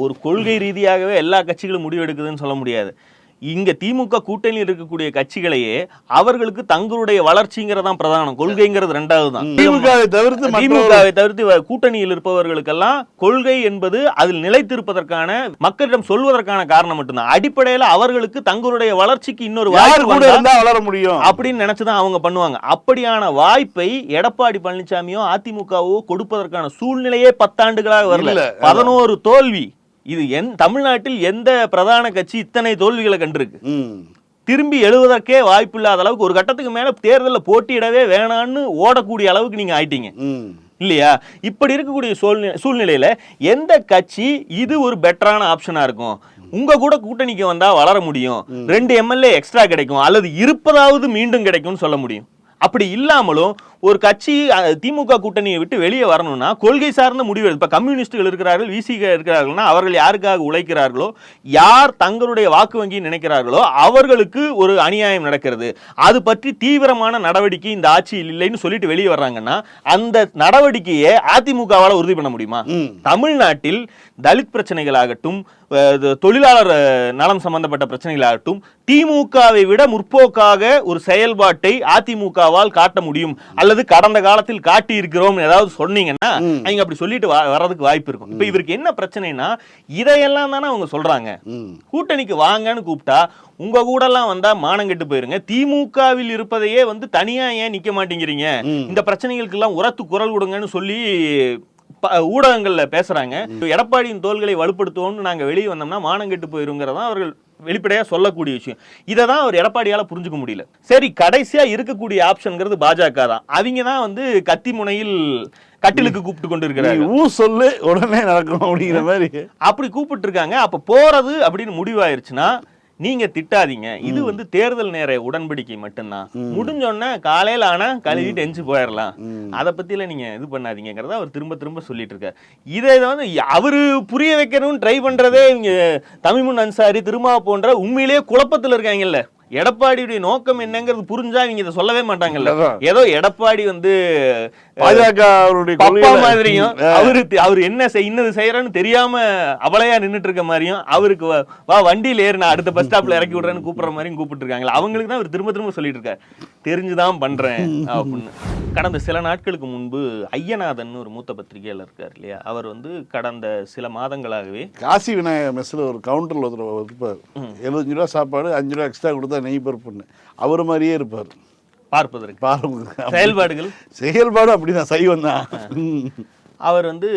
ஒரு கொள்கை ரீதியாகவே எல்லா கட்சிகளும் முடிவெடுக்குதுன்னு சொல்ல முடியாது. இங்க திமுக கூட்டணியில் இருக்கக்கூடிய கட்சிகளையே அவர்களுக்கு தங்களுடைய வளர்ச்சிங்கிறதான் பிரதானம். கொள்கைங்கிறது ரெண்டாவது தான் திமுகவை தவிர்த்து திமுகவை தவிர்த்து கூட்டணியில் இருப்பவர்களுக்கெல்லாம் கொள்கை என்பது அதில் நிலைத்திருப்பதற்கான மக்களிடம் சொல்வதற்கான காரணம் மட்டும்தான். அடிப்படையில அவர்களுக்கு தங்களுடைய வளர்ச்சிக்கு இன்னொரு வாய்ப்பு வளர முடியும். அப்படின்னு நினைச்சுதான் அவங்க பண்ணுவாங்க. அப்படியான வாய்ப்பை எடப்பாடி பழனிசாமியோ அதிமுகவோ கொடுப்பதற்கான சூழ்நிலையே பத்தாண்டுகளாக வரல. பதினோரு தோல்வி. இது என் தமிழ்நாட்டில் எந்த பிரதான கட்சி இத்தனை தோல்விகளை கண்டிருக்கு. திரும்பி எழுவதற்கே வாய்ப்பு இல்லாத அளவுக்கு ஒரு கட்டத்துக்கு மேல தேர்தலில் போட்டியிடவே வேணான்னு ஓடக்கூடிய அளவுக்கு நீங்க ஆயிட்டீங்க. இல்லையா? இப்படி இருக்கக்கூடிய சூழ்நிலை சூழ்நிலையில எந்த கட்சி இது ஒரு பெட்டரான ஆப்ஷனா இருக்கும்? உங்க கூட கூட்டணிக்கு வந்தா வளர முடியும். ரெண்டு எம்எல்ஏ எக்ஸ்ட்ரா கிடைக்கும். அல்லது இருப்பதாவது மீண்டும் கிடைக்கும்னு சொல்ல முடியும். அப்படி இல்லாமலும் ஒரு கட்சி திமுக கூட்டணியை விட்டு வெளியே வரணும்னா கொள்கை சார்ந்த முடிவு இப்ப கம்யூனிஸ்டுகள் இருக்கிறார்கள் விசிக இருக்கிறார்கள்னா அவர்கள் யாருக்காக உழைக்கிறார்களோ யார் தங்களுடைய வாக்கு வங்கி நினைக்கிறார்களோ அவர்களுக்கு ஒரு அநியாயம் நடக்கிறது. அது பற்றி தீவிரமான நடவடிக்கை இந்த ஆட்சியில் இல்லைன்னு சொல்லிட்டு வெளியே வர்றாங்கன்னா அந்த நடவடிக்கையை அதிமுகவால உறுதி பண்ண முடியுமா. தமிழ்நாட்டில் தலித் பிரச்சனைகளாகட்டும் அஹ், இது தொழிலாளர் நலம் சம்பந்தப்பட்ட பிரச்சனைகளாகட்டும் திமுகவை விட முற்போக்காக ஒரு செயல்பாட்டை அதிமுகவால் காட்ட முடியும். அல்லது கடந்த காலத்தில் காட்டி இருக்கிறோம் ஏதாவது சொன்னீங்கன்னா அவங்க அப்படி சொல்லிட்டு வர்றதுக்கு வாய்ப்பு இருக்கும். இப்ப இவருக்கு என்ன பிரச்சனைனா இதையெல்லாம் தானே அவங்க சொல்றாங்க. கூட்டணிக்கு வாங்கன்னு கூப்பிட்டா உங்க கூட எல்லாம் வந்தா மானம் கெட்டு போயிருங்க. திமுகவில் இருப்பதையே வந்து தனியா ஏன் நிக்க மாட்டேங்கிறீங்க? இந்த பிரச்சனைகளுக்கு எல்லாம் உரத்து குரல் கொடுங்கன்னு சொல்லி ஊடகங்கள்ல பேசுறாங்க. எடப்பாடியின் தோள்களை வலுப்படுத்துவோம்னு நாங்க வெளியே வந்தோம்னா மானம் கெட்டு போயிருங்கிறதா அவர்கள் வெளிப்படையா சொல்லக்கூடிய விஷயம். இதை தான் அவர் எடப்பாடியால புரிஞ்சுக்க முடியல. சரி கடைசியா இருக்கக்கூடிய ஆப்ஷன்ங்கிறது பாஜக தான். அவங்க தான் வந்து கத்தி முனையில் கட்டிலுக்கு கூப்பிட்டு கொண்டு இருக்கிறாங்க ஊ சொல்லு உடனே நடக்கும் அப்படிங்கிற மாதிரி. அப்படி கூப்பிட்டு இருக்காங்க அப்ப போறது அப்படின்னு முடிவாயிருச்சுன்னா நீங்க திட்டாதீங்க. இது வந்து தேர்தல் நேர உடன்படிக்கை மட்டும்தான். முடிஞ்சோடனே காலையில ஆனா கழுவிட்டு எஞ்சி போயிடலாம். அதை பத்தில நீங்க இது பண்ணாதீங்கிறத அவர் திரும்ப திரும்ப சொல்லிட்டு இருக்காரு இதை வந்து அவரு புரிய வைக்கணும்னு ட்ரை பண்றதே இங்க தமிமுன் அன்சாரி திருமா போன்ற உண்மையிலேயே குழப்பத்துல இருக்காங்கல்ல. எடப்பாடியுடைய நோக்கம் என்னங்கிறது புரிஞ்சா இவங்க இதை சொல்லவே மாட்டாங்கல்ல. ஏதோ எடப்பாடி வந்து பாஜக அவருடைய கொள்கையில- மாதிரியும் அவரு அவரு என்ன செய் இன்னது செய்யறன்னு தெரியாம அவளையா நின்னுட்டு இருக்க மாதிரியும் அவருக்கு வா- வண்டியில ஏறு நான் அடுத்த பஸ் ஸ்டாப்ல இறக்கி விடுறேன்னு கூப்பிடுற மாதிரியும் கூப்பிட்டு இருக்காங்களா அவங்களுக்கு தான் அவர் திரும்ப திரும்ப சொல்லிட்டு இருக்காரு தெரிஞ்சுதான் பண்றேன் அப்படின்னு. கடந்த சில நாட்களுக்கு முன்பு ஐயநாதன் ஒரு மூத்த பத்திரிகையாளர் இருக்கார் இல்லையா? அவர் வந்து கடந்த சில மாதங்களாகவே காசி விநாயகர் மெஸ்ஸில் ஒரு கவுண்டரில் ஒருத்தர் இருப்பார். எழுபத்தஞ்சு ரூபா சாப்பாடு அஞ்சு ரூபா எக்ஸ்ட்ரா கொடுத்தா நெய் பருப்புன்னு. அவர் மாதிரியே இருப்பார். பார்ப்பதற்கு. செயல்பாடுகள். செயல்பாடு அப்படிதான் சைவம் தான் அவர் வந்து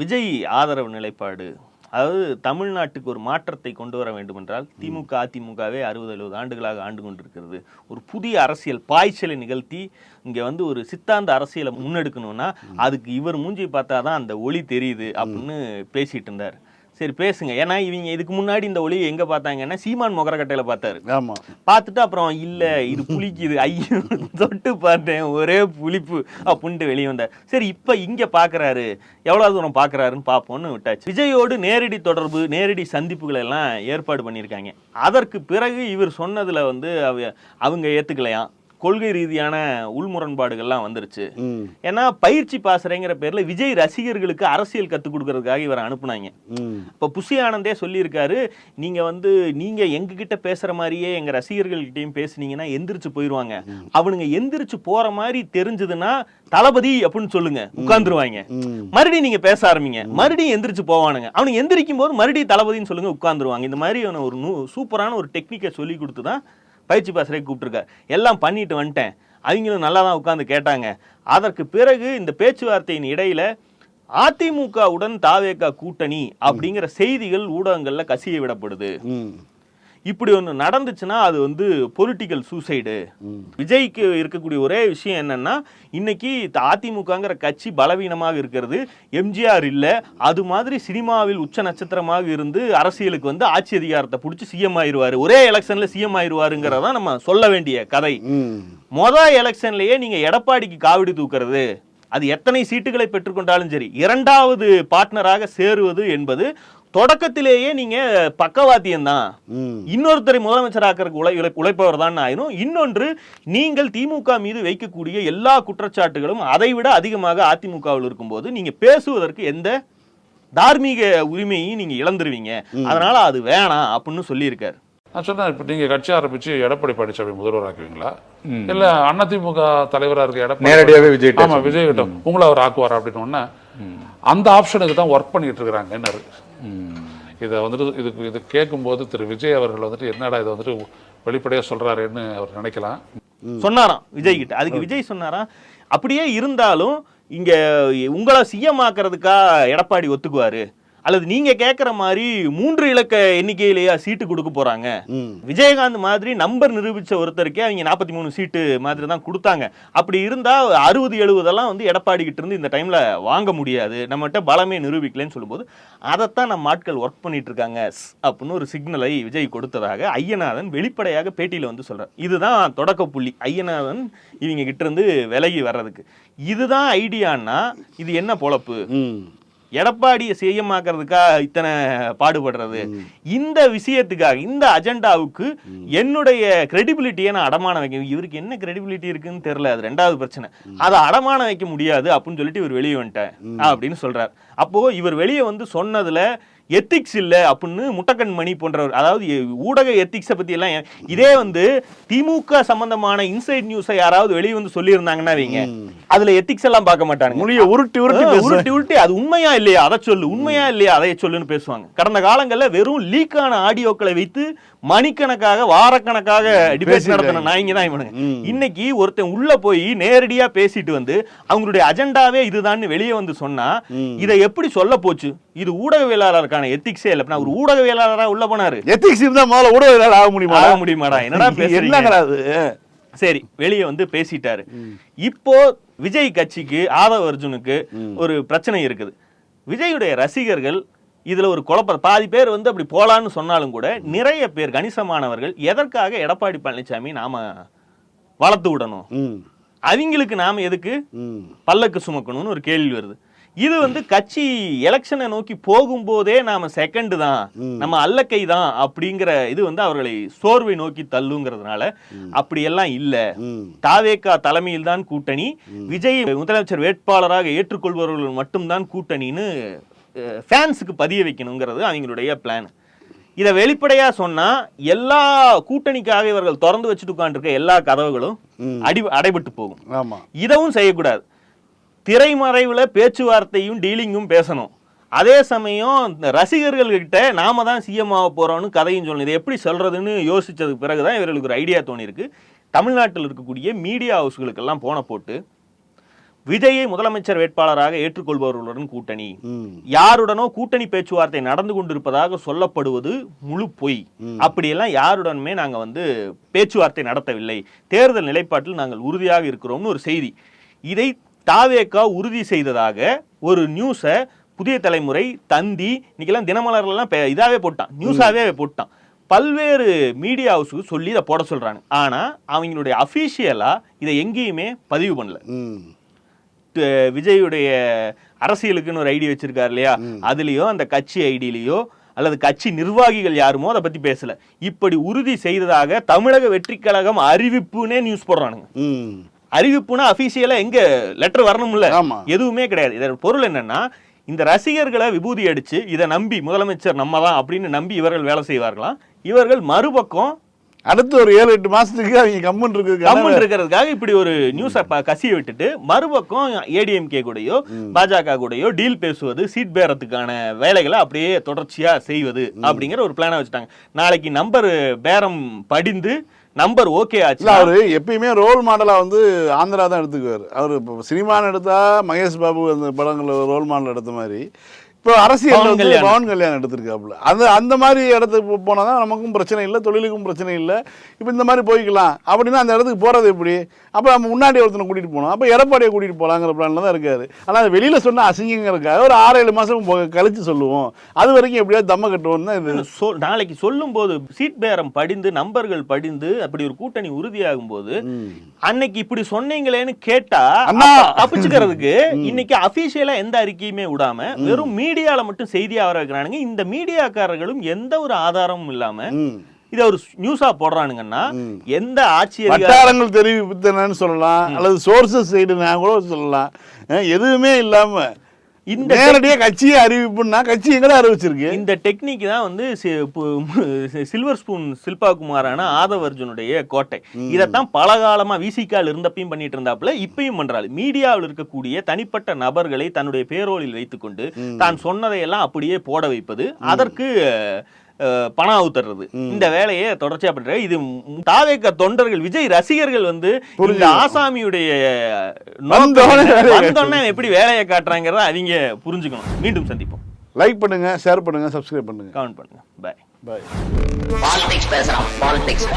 விஜய் ஆதரவு நிலைப்பாடு அதாவது தமிழ்நாட்டுக்கு ஒரு மாற்றத்தை கொண்டு வர வேண்டுமென்றால் திமுக அதிமுகவே அறுபது எழுபது ஆண்டுகளாக ஆண்டு கொண்டிருக்கிறது. ஒரு புதிய அரசியல் பாய்ச்சலை நிகழ்த்தி இங்கே வந்து ஒரு சித்தாந்த அரசியலை முன்னெடுக்கணும்னா அதுக்கு இவர் மூஞ்சி பார்த்தா தான் அந்த ஒளி தெரியுது அப்படின்னு பேசிட்டு இருந்தார். சரி பேசுங்க. ஏன்னா இவங்க இதுக்கு முன்னாடி இந்த ஒளியை எங்க பார்த்தாங்கன்னா சீமான் மொகரக்கட்டையில பார்த்தாரு. ஆமாம் பார்த்துட்டு அப்புறம் இல்ல இது புளிக்குது. ஐயோ தொட்டு பார்த்தேன். ஒரே புளிப்பு. அப்படின்ட்டு வெளியே வந்தார். சரி இப்ப இங்க பாக்குறாரு. எவ்வளவு தூரம் பாக்குறாருன்னு பார்ப்போம்னு விட்டாச்சு. விஜயோடு நேரடி தொடர்பு நேரடி சந்திப்புகளை எல்லாம் ஏற்பாடு பண்ணியிருக்காங்க. அதற்கு பிறகு இவர் சொன்னதுல வந்து அவ அவங்க ஏத்துக்கலையாம். கொள்கை ரீதியான உள்முரண்பாடுகள்லாம் வந்துருச்சு. ஏன்னா பயிற்சி பாசறைங்கிற பேர்ல விஜய் ரசிகர்களுக்கு அரசியல் கத்துக் கொடுக்கறதுக்காக இவரை அனுப்புனாங்க. இப்போ புசி ஆனந்தே சொல்லியிருக்காரு நீங்க வந்து நீங்க எங்க கிட்ட பேசுற மாதிரியே எங்க ரசிகர்கள்கிட்டயும் பேசுனீங்கன்னா எந்திரிச்சு போயிருவாங்க. அவனுங்க எந்திரிச்சு போற மாதிரி தெரிஞ்சதுன்னா தளபதி அப்படின்னு சொல்லுங்க. உட்கார்ந்துருவாங்க. மறுபடியும் நீங்க பேச ஆரம்பிங்க. மறுபடியும் எந்திரிச்சு போவானுங்க. அவனுங்க எந்திரிக்கும் போது மறுபடியும் தளபதின்னு சொல்லுங்க உட்கார்ந்துருவாங்க. இந்த மாதிரியான ஒரு சூப்பரான ஒரு டெக்னிக்கை சொல்லி கொடுத்து தான் பயிற்சி பாசறை கூப்பிட்டுருக்க எல்லாம் பண்ணிட்டு வந்துட்டேன். அவங்களும் நல்லா தான் உட்காந்து கேட்டாங்க. அதற்கு பிறகு இந்த பேச்சுவார்த்தையின் இடையில் அதிமுகவுடன் தாவேகா கூட்டணி அப்படிங்கிற செய்திகள் ஊடகங்களில் கசிய விடப்படுது. இப்படி ஒன்று நடந்துச்சுன்னா அது வந்து பொலிட்டிக்கல் சூசைடு விஜய்க்கு இருக்கக்கூடிய ஒரே விஷயம் என்னன்னா இன்னைக்கு அதிமுகங்கிற கட்சி பலவீனமாக இருக்கிறது. எம்ஜிஆர் இல்லை. அது மாதிரி சினிமாவில் உச்ச நட்சத்திரமாக இருந்து அரசியலுக்கு வந்து ஆட்சி அதிகாரத்தை பிடிச்சி சிஎம் ஆயிருவாரு. ஒரே எலெக்ஷன்ல சிஎம் ஆயிருவாருங்கிறதான் நம்ம சொல்ல வேண்டிய கதை. ம். மொத எலெக்ஷன்லயே நீங்க எடப்பாடிக்கு காவடி தூக்குறது. அது எத்தனை சீட்டுகளை பெற்றுக்கொண்டாலும் சரி இரண்டாவது பார்ட்னராக சேருவது என்பது தொடக்கத்திலேயே நீங்க பக்கவாத்தியம் தான் ம். இன்னொருத்தரை முதலமைச்சராக்கிறதுக்கு உழை உழை- உழைப்பவர் தான் ஆயிரும் இன்னொன்று நீங்கள் திமுக மீது வைக்கக்கூடிய எல்லா குற்றச்சாட்டுகளும் அதை விட அதிகமாக அதிமுகவில் இருக்கும்போது நீங்க பேசுவதற்கு எந்த தார்மீக உரிமையையும் நீங்க இழந்துருவீங்க. அதனால அது வேணாம் அப்படின்னு சொல்லியிருக்காரு. நான் சொன்னேன் இப்போ நீங்க கட்சி ஆரம்பிச்சு எடப்பாடி பழனிசாமி முதல்வராக்குவீங்களா இல்ல அதிமுக தலைவரா இருக்க எடப்பாடி நேரடியாவே விஜய் ஆமா விஜய் கிட்ட உங்களை அவர் ஆக்குவார் அப்படின்னு அந்த ஆப்ஷனுக்கு தான் ஒர்க் பண்ணிட்டு இருக்கிறாங்க என்ன இதை வந்துட்டு இதுக்கு இது கேட்கும்போது திரு விஜய் அவர்கள் வந்துட்டு என்னடா இதை வந்துட்டு வெளிப்படையா சொல்றாருன்னு அவர் நினைக்கலாம். சொன்னாராம் விஜய் கிட்ட. அதுக்கு விஜய் சொன்னாராம் அப்படியே இருந்தாலும் இங்க உங்களை சிஎம் ஆக்குறதுக்கா எடப்பாடி ஒத்துக்குவாரு? அல்லது நீங்க கேட்குற மாதிரி மூன்று இலக்க எண்ணிக்கையிலேயே சீட்டு கொடுக்க போறாங்க. விஜயகாந்த் மாதிரி நம்பர் நிரூபிச்ச ஒருத்தருக்கே அவங்க நாற்பத்தி மூணு சீட்டு மாதிரி தான் கொடுத்தாங்க. அப்படி இருந்தா அறுபது எழுபதெல்லாம் வந்து எடப்பாடி கிட்ட இருந்து இந்த டைம்ல வாங்க முடியாது. நம்மகிட்ட பலமே நிரூபிக்கலன்னு சொல்லும்போது அதைத்தான் நம்ம ஆட்கள் ஒர்க் பண்ணிட்டு இருக்காங்க அப்படின்னு ஒரு சிக்னலை விஜய் கொடுத்ததாக ஐயநாதன் வெளிப்படையாக பேட்டியில வந்து சொல்றார். இதுதான் தொடக்க புள்ளி. ஐயநாதன் இவங்க கிட்ட இருந்து விலகி வர்றதுக்கு. இதுதான் ஐடியான்னா இது என்ன பொழப்பு? எடப்பாடியை செய்யமாக்குறதுக்கா இத்தனை பாடுபடுறது? இந்த விஷயத்துக்காக இந்த அஜெண்டாவுக்கு என்னுடைய கிரெடிபிலிட்டியை நான் அடமானம் வைக்க இவருக்கு என்ன கிரெடிபிலிட்டி இருக்குன்னு தெரியல அது ரெண்டாவது பிரச்சனை. அதை அடமானம் வைக்க முடியாது அப்படின்னு சொல்லிட்டு இவர் வெளியே வந்துட்டேன் அப்படின்னு சொல்றார். அப்போ இவர் வெளியே வந்து சொன்னதுல எத்திக்ஸ் இல்ல அப்படின்னு முட்டக்கண் மணி போன்றவர் அதாவது ஊடக எத்திக்ஸை எல்லாம் ஏன்- இதே வந்து திமுக சம்பந்தமான இன்சைட் நியூஸை யாராவது வெளியே வந்து சொல்லியிருந்தாங்கன்னா வைங்க. அதுல எத்திக்ஸ் எல்லாம் பார்க்க மாட்டாங்க முடிய உருட்டி உருட்டி உருட்டி உருட்டி அது உண்மையா இல்லையா? அதை சொல்லு. உண்மையா இல்லையா? அதை சொல்லுன்னு பேசுவாங்க. கடந்த காலங்கள்ல வெறும் லீக்கான ஆடியோக்களை வைத்து மணிக்கணக்காக வாரக்கணக்காக டிபேட். நடத்தின நாய்ங்க தான் இவனுங்க. இன்னைக்கு ஒருத்தன் உள்ள போய் நேரடியா பேசிட்டு வந்து அவங்களுடைய அஜெண்டாவே இதுதான்னு வெளியே வந்து சொன்னா இதை எப்படி சொல்ல போச்சு? இது ஊடகவியலாளருக்கான எத்திக்ஸே இல்ல. ஒரு ஊடகவியலாளரா உள்ள போனாரு. எத்திக்ஸ் இருந்தா முதல்ல ஊடகவியலாளர் ஆக முடியுமா ஆக முடியுமாடா? என்னடா அது? சரி வெளியே வந்து பேசிட்டாரு. இப்போ விஜய் கட்சிக்கு ஆதவ அர்ஜுனுக்கு ஒரு பிரச்சனை இருக்குது. விஜயுடைய ரசிகர்கள் இதுல ஒரு குழப்ப பாதி பேர் வந்து அப்படி போலான்னு சொன்னாலும் கூட நிறைய பேர் கணிசமானவர்கள் எதற்காக எடப்பாடி பழனிசாமி நாம வளர்த்து விடணும்? அவங்களுக்கு நாம எதுக்கு? பல்லக்கு சுமக்கணும்னு ஒரு கேள்வி வருது. இது வந்து கட்சி எலெக்ஷனை நோக்கி போகும்போதே நாம செகண்ட் தான். நம்ம அல்லக்கை தான் அப்படிங்கிற இது வந்து அவர்களை சோர்வை நோக்கி தள்ளுங்கிறதுனால அப்படியெல்லாம் இல்ல. ம். தாவேகா தலைமையில் தான் கூட்டணி. விஜய் முதலமைச்சர் வேட்பாளராக ஏற்றுக்கொள்பவர்கள் மட்டும்தான் கூட்டணின்னு ஃபேன்ஸுக்கு பதிய வைக்கணுங்கிறது அவங்களுடைய பிளான் இதை வெளிப்படையா சொன்னா எல்லா கூட்டணிக்காக இவர்கள் திறந்து வச்சுட்டு உட்காந்துருக்க எல்லா கதவுகளும் அடி அடைபட்டு போகும். ஆமாம் இதவும் செய்யக்கூடாது. திரைமறைவுல பேச்சுவார்த்தையும் டீலிங்கும் பேசணும். அதே சமயம் இந்த ரசிகர்கள் கிட்ட நாம தான் சிஎம் ஆக போறோம்னு கதையும் சொல்லணும். இதை எப்படி சொல்றதுன்னு யோசிச்சதுக்கு பிறகுதான் இவர்களுக்கு ஒரு ஐடியா தோணியிருக்கு. தமிழ்நாட்டில் இருக்கக்கூடிய மீடியா ஹவுஸ்களுக்கெல்லாம் போன போட்டு விஜயை முதலமைச்சர் வேட்பாளராக ஏற்றுக்கொள்பவர்களுடன் கூட்டணி. யாருடனோ கூட்டணி பேச்சுவார்த்தை நடந்து கொண்டிருப்பதாக சொல்லப்படுவது முழு பொய். அப்படியெல்லாம் யாருடனுமே நாங்க வந்து பேச்சுவார்த்தை நடத்தவில்லை. தேர்தல் நிலைப்பாட்டில் நாங்கள் உறுதியாக இருக்கிறோம்னு ஒரு செய்தி. இதை தாவேக்கா உறுதி செய்ததாக ஒரு நியூஸை புதிய தலைமுறை தந்தி இன்னைக்கெல்லாம் தினமலர்லாம் இதாவே போட்டான். நியூஸாவே போட்டான். பல்வேறு மீடியா ஹவுஸுக்கு சொல்லி இதை போட சொல்றாங்க. ஆனா அவங்களுடைய அஃபீஷியலா இதை எங்கேயுமே பதிவு பண்ணல. விஜயுடைய அரசியலுக்குன்னு ஒரு ஐடி வச்சிருக்காரு இல்லையா? அதுலயோ அந்த கட்சி ஐடியிலயோ அல்லது கட்சி நிர்வாகிகள் யாருமோ அதை பத்தி பேசல. இப்படி உறுதி செய்ததாக தமிழக வெற்றி கழகம் அறிவிப்புனே நியூஸ் போடுறானுங்க. அறிவிப்புனா அபிஷியலா எங்க லெட்டர் வரணும்ல. எதுவுமே கிடையாது. இதன் பொருள் என்னன்னா இந்த ரசிகர்களை விபூதி அடிச்சு இதை நம்பி முதலமைச்சர் நம்ம தான் அப்படின்னு நம்பி இவர்கள் வேலை செய்வார்களாம் இவர்கள் மறுபக்கம் அடுத்து ஒரு ஏழு எட்டு மாசத்துக்கு அவங்க கம்மன் கம்மன் இருக்கு இருக்கிறதுக்காக இப்படி ஒரு நியூஸை கசிய விட்டுட்டு மறுபக்கம் ஏடிஎம்கே கூடயோ பாஜக கூடயோ டீல் பேசுவது சீட் பேரத்துக்கான வேலைகளை அப்படியே தொடர்ச்சியா செய்வது அப்படிங்கிற ஒரு பிளானை வச்சுட்டாங்க. நாளைக்கு நம்பர் பேரம் படிந்து நம்பர் ஓகே ஆச்சு அவரு எப்பயுமே ரோல் மாடலா வந்து ஆந்திரா தான் எடுத்துக்குவார். அவர் சினிமான்னு எடுத்தா மகேஷ் பாபு அந்த படங்கள்ல ரோல் மாடல் எடுத்த மாதிரி. இப்போ அரசியல் பவன் வந்து. பவன் கல்யாணம் எடுத்திருக்காப்புல. அந்த அந்த மாதிரி இடத்துக்கு போனால் தான் நமக்கும் பிரச்சனை இல்லை தொழிலுக்கும் பிரச்சனை இல்லை. இப்போ இந்த மாதிரி போய்க்கலாம். அப்படின்னா அந்த இடத்துக்கு போகிறது எப்படி? அப்போ நம்ம முன்னாடி ஒருத்தனை கூட்டிகிட்டு போனோம். அப்போ எடப்பாடியை கூட்டிகிட்டு போகலாங்கிற பிளானில் தான் இருக்காரு. ஆனால் அது வெளியில் சொன்னால் அசிங்கங்கிறதுக்காக ஒரு ஆறு ஏழு மாதம் கழிச்சு சொல்லுவோம். அது வரைக்கும் எப்படியாவது தம்ம கட்டுவோம் தான் இது. சொல் நாளைக்கு சொல்லும் போது சீட் பேரம் படிந்து நம்பர்கள் படிந்து அப்படி ஒரு கூட்டணி உறுதியாகும் போது அன்னைக்கு இப்படி சொன்னீங்களேன்னு கேட்டா தப்பிச்சுக்கிறதுக்கு இன்னைக்கு அபிஷியலா எந்த அறிக்கையுமே விடாம வெறும் மீடியால மட்டும் செய்தியா வர வைக்கிறானுங்க. இந்த மீடியாக்காரர்களும் எந்த ஒரு ஆதாரமும் இல்லாம இத ஒரு நியூஸா போடுறானுங்கன்னா எந்த ஆட்சி வட்டாரங்கள் தெரிவித்தனன்னு சொல்லலாம் அல்லது சோர்சஸ் சைடுனா கூட சொல்லலாம். எதுவுமே இல்லாம இந்த நேரடியா கட்சியை அறிவிப்புன்னா கட்சி எங்கடா அறிவிச்சிருக்கு. இந்த டெக்னிக் தான் வந்து சில்வர் ஸ்பூன் சில்பா குமாரான ஆதவ் அர்ஜுனுடைய கோட்டை. இதைத்தான் பல காலமா விசிகால் இருந்தப்பையும் பண்ணிட்டு இருந்தாப்புல இப்பயும் பண்றாரு. மீடியாவில் இருக்கக்கூடிய தனிப்பட்ட நபர்களை தன்னுடைய பேரோலில் வைத்துக்கொண்டு தான் சொன்னதையெல்லாம் அப்படியே போட வைப்பது. அதற்கு பணம் அவுத்துறது. இந்த வேலையை தொடர்ச்சியா பண்றாரு. இது தாவேக்க தொண்டர்கள் விஜய் ரசிகர்கள் வந்து இந்த ஆசாமியுடைய எப்படி வேலையை காட்டுறாங்கிறத அவங்க புரிஞ்சுக்கணும். மீண்டும் சந்திப்போம். லைக் பண்ணுங்க ஷேர் பண்ணுங்க சப்ஸ்கிரைப் பண்ணுங்க. கமெண்ட் பண்ணுங்க. பாய் பாய் பாலிடிக்ஸ் பேசுறான் பாலிடிக்ஸ்